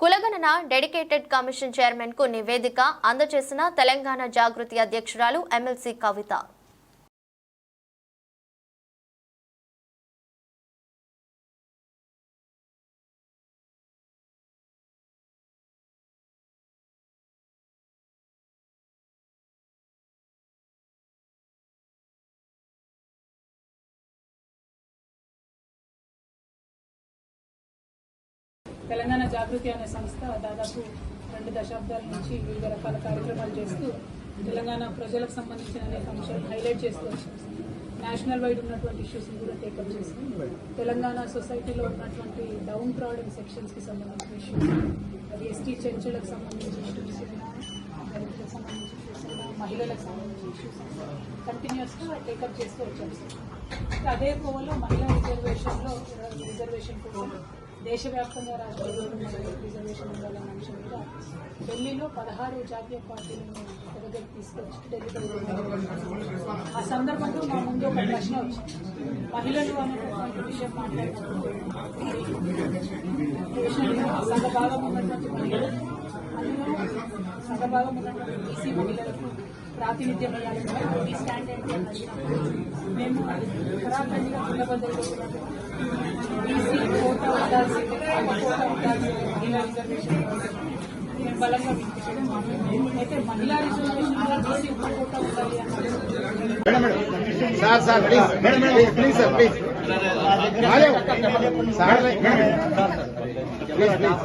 కులగణన dedicated commission చైర్మన్కు నివేదిక అందజేసిన తెలంగాణ జాగృతి అధ్యక్షురాలు ఎమ్మెల్సీ కవిత. తెలంగాణ జాగృతి అనే సంస్థ దాదాపు రెండు దశాబ్దాల నుంచి వివిధ రకాల కార్యక్రమాలు చేస్తూ తెలంగాణ ప్రజలకు సంబంధించిన అనేక అంశాలు హైలైట్ చేస్తూ వచ్చింది. నేషనల్ వైడ్ ఉన్నటువంటి ఇష్యూస్ని కూడా టేకప్ చేసి తెలంగాణ సొసైటీలో ఉన్నటువంటి డౌన్ ట్రాడన్ సెక్షన్స్కి సంబంధించిన ఇష్యూస్ అది ఎస్టీ చెంచులకు సంబంధించిన ఇష్యూస్ దళితులకు సంబంధించిన ఇష్యూస్ మహిళలకు సంబంధించిన ఇష్యూస్ కంటిన్యూస్ టేకప్ చేస్తూ వచ్చాం. అదే కోవలో మహిళా రిజర్వేషన్లో రిజర్వేషన్ కోసం దేశవ్యాప్తంగా రాష్ట్రంలో రిజర్వేషన్ ఉండాలన్న అంశం మీద ఢిల్లీలో పదహారు జాతీయ పార్టీలను ఒక తీసుకొచ్చి ఆ సందర్భంలో మా ముందు ఒక ప్రశ్న వచ్చింది. మహిళలు అనేటువంటి విషయం మాట్లాడినప్పుడు సగభాగం ఉన్నటువంటి మహిళలు సగభాగం ఉన్నటువంటి బీసీ మహిళలకు ప్రాతినిధ్యం ఇవ్వాలి. స్టాండ్ ఏంటి? మేము ఉత్తరాఖండ్గా తుంగభద్రలో బీసీ కోటా ఉండాల్సిందే కోటా ఉండాల్సిందే మహిళా రిజర్వేషన్ మేము బలంగా వినిపించడం అయితే మహిళా రిజర్వేషన్ బీసీ ఉప కోటా ఉండాలి అన్నది madam madam sir sir please madam madam please sir please sir madam please please